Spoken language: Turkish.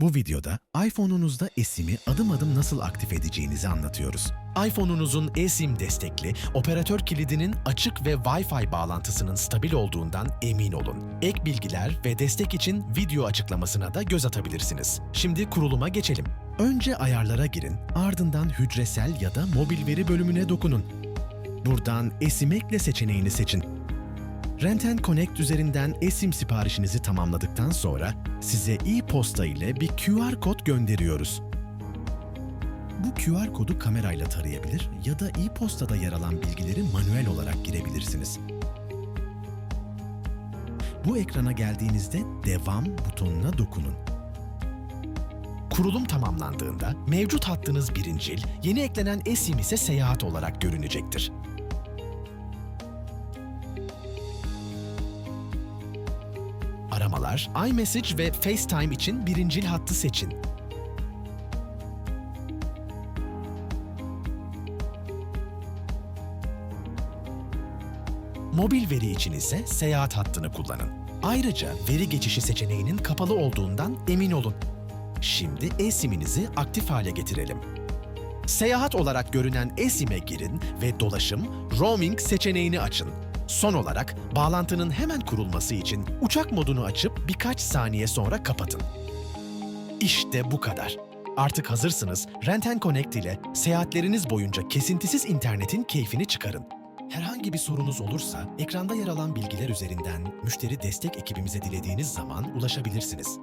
Bu videoda iPhone'unuzda eSIM'i adım adım nasıl aktif edeceğinizi anlatıyoruz. iPhone'unuzun eSIM destekli operatör kilidinin açık ve Wi-Fi bağlantısının stabil olduğundan emin olun. Ek bilgiler ve destek için video açıklamasına da göz atabilirsiniz. Şimdi kuruluma geçelim. Önce ayarlara girin, ardından hücresel ya da mobil veri bölümüne dokunun. Buradan eSIM ekle seçeneğini seçin. Renten Connect üzerinden eSIM siparişinizi tamamladıktan sonra size e-posta ile bir QR kod gönderiyoruz. Bu QR kodu kamerayla tarayabilir ya da e-postada yer alan bilgileri manuel olarak girebilirsiniz. Bu ekrana geldiğinizde Devam butonuna dokunun. Kurulum tamamlandığında mevcut hattınız birincil, yeni eklenen eSIM ise seyahat olarak görünecektir. Aramalar, iMessage ve FaceTime için birincil hattı seçin. Mobil veri için ise seyahat hattını kullanın. Ayrıca veri geçişi seçeneğinin kapalı olduğundan emin olun. Şimdi eSIM'inizi aktif hale getirelim. Seyahat olarak görünen eSIM'e girin ve dolaşım, roaming seçeneğini açın. Son olarak bağlantının hemen kurulması için uçak modunu açıp birkaç saniye sonra kapatın. İşte bu kadar. Artık hazırsınız. Renten Connect ile seyahatleriniz boyunca kesintisiz internetin keyfini çıkarın. Herhangi bir sorunuz olursa ekranda yer alan bilgiler üzerinden müşteri destek ekibimize dilediğiniz zaman ulaşabilirsiniz.